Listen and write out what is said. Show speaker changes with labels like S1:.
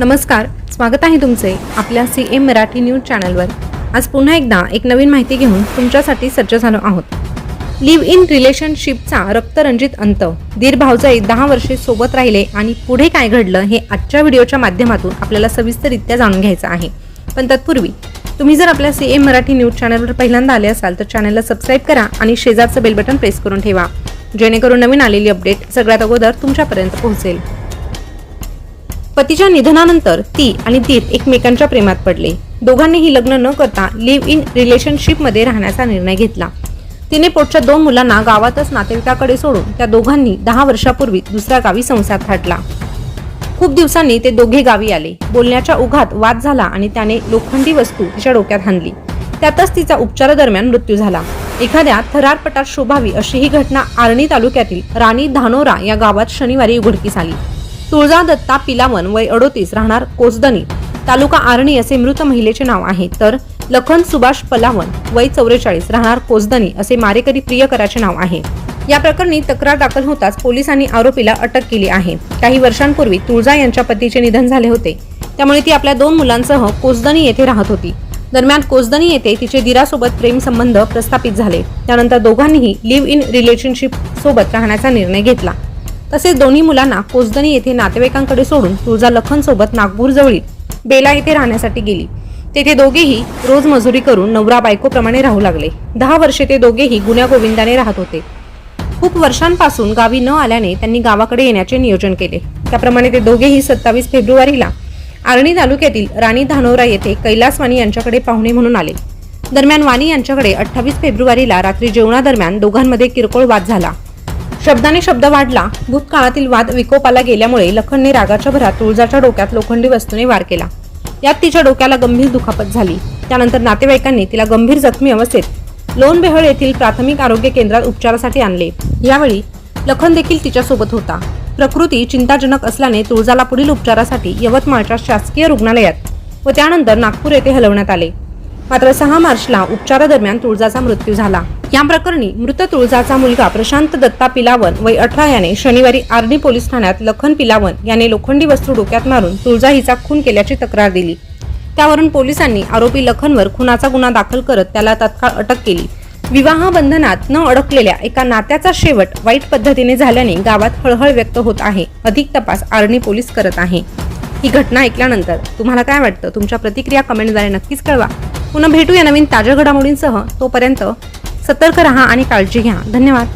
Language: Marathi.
S1: नमस्कार स्वागत आहे तुमचे आपल्या सी एम मराठी न्यूज चॅनलवर. आज पुन्हा एकदा एक नवीन माहिती घेऊन तुमच्यासाठी सज्ज झालो आहोत. लिव्ह इन रिलेशनशिपचा रक्तरंजित अंत. दीर भाऊजाई दहा वर्षे सोबत राहिले आणि पुढे काय घडलं हे आजच्या व्हिडिओच्या माध्यमातून आपल्याला सविस्तररित्या जाणून घ्यायचं आहे. पण तत्पूर्वी तुम्ही जर आपल्या सी एम मराठी न्यूज चॅनलवर पहिल्यांदा आले असाल तर चॅनलला सबस्क्राईब करा आणि शेजारचं बेल बटन प्रेस करून ठेवा. जेणेकरून नवीन आलेली अपडेट सगळ्यात अगोदर तुमच्यापर्यंत पोहोचेल. पतीच्या निधनानंतर ती आणि दीप एकमेकांच्या प्रेमात पडले. दोघांनीही लग्न न करता लिव्ह इन रिलेशनशिपमध्ये राहण्याचा निर्णय घेतला. तिने पोटच्या दोन मुलांना गावातच नातेवाईकाकडे सोडून त्या दोघांनी दहा वर्षापूर्वी दुसऱ्या गावी संसार थाटला. खूप दिवसांनी ते दोघे गावी आले. बोलण्याच्या उघात वाद झाला आणि त्याने लोखंडी वस्तू तिच्या डोक्यात हाणली त्यातच तिचा उपचारादरम्यान मृत्यू झाला. एखाद्या थरारपटात शोभावी अशी ही घटना आर्णी तालुक्यातील राणी धानोरा या गावात शनिवारी उघडकीस आली. तुळजा दत्ता पिलावन वय अडोतीस राहणार कोसदनी. तालुका आर्णी असे मृत महिलेचे नाव आहे. तर लखन सुभाष पलावन वय चौवेचाळीस राहणार कोसदनी असे मारेकरी प्रियकराचे नाव आहे. या प्रकरणी तक्रार दाखल होताच पोलिसांनी आरोपीला अटक केली आहे. काही वर्षांपूर्वी तुळजा यांच्या पतीचे निधन झाले होते. त्यामुळे ती आपल्या दोन मुलांसह कोसदनी येथे राहत होती. दरम्यान कोसदनी येथे तिचे दिरासोबत प्रेम संबंध प्रस्थापित झाले. त्यानंतर दोघांनीही लिव्ह इन रिलेशनशिप सोबत राहण्याचा निर्णय घेतला. तसेच दोन्ही मुलांना कोसदनी येथे नातेवाईकांकडे सोडून तुळजा लखन सोबत नागपूरजवळील बेला येथे राहण्यासाठी गेली. तेथे दोघेही रोज मजुरी करून नवरा बायकोप्रमाणे राहू लागले. दहा वर्षे ते दोघेही गुन्ह्या गोविंदाने राहत होते. खूप वर्षांपासून गावी न आल्याने त्यांनी गावाकडे येण्याचे नियोजन केले. त्याप्रमाणे ते दोघेही सत्तावीस फेब्रुवारीला आर्णी तालुक्यातील राणी धानोरा येथे कैलास वाणी यांच्याकडे पाहुणे म्हणून आले. दरम्यान वाणी यांच्याकडे अठ्ठावीस फेब्रुवारीला रात्री जेवणादरम्यान दोघांमध्ये किरकोळ वाद झाला. शब्दाने शब्द वाढला भूतकाळातील वाद विकोपाला गेल्यामुळे लखनने रागाच्या भरात तुळजाच्या डोक्यात लोखंडी वस्तूने वार केला. यात तिच्या डोक्याला गंभीर दुखापत झाली. त्यानंतर नातेवाईकांनी तिला गंभीर जखमी अवस्थेत लोणबेहळ येथील प्राथमिक आरोग्य केंद्रात उपचारासाठी आणले. यावेळी लखन देखील तिच्यासोबत होता. प्रकृती चिंताजनक असल्याने तुळजाला पुढील उपचारासाठी यवतमाळच्या शासकीय रुग्णालयात व त्यानंतर नागपूर येथे हलवण्यात आले. मात्र सहा मार्चला उपचारादरम्यान तुळजाचा मृत्यू झाला. या प्रकरणी मृत तुळजाचा मुलगा प्रशांत दत्ता पिलावन वय अठरा याने शनिवारी आर्णी पोलीस ठाण्यात लखन पिलावन याने लोखंडी वस्तू डोक्यात मारून तुळजा हिचा खून केल्याची तक्रार दिली. त्यावरून पोलिसांनी आरोपी लखनवर खुनाचा गुन्हा दाखल करत त्याला तत्काळ अटक केली. विवाह बंधनात न अडकलेल्या एका नात्याचा शेवट वाईट पद्धतीने झाल्याने गावात हळहळ व्यक्त होत आहे. अधिक तपास आर्णी पोलीस करत आहे. ही घटना ऐकल्यानंतर तुम्हाला काय वाटतं? तुमच्या प्रतिक्रिया कमेंटद्वारे नक्कीच कळवा. पुन्हा भेटूया नवीन ताज्या घडामोडींसह. तोपर्यंत सतर्क रहा आणि काळजी घ्या. धन्यवाद.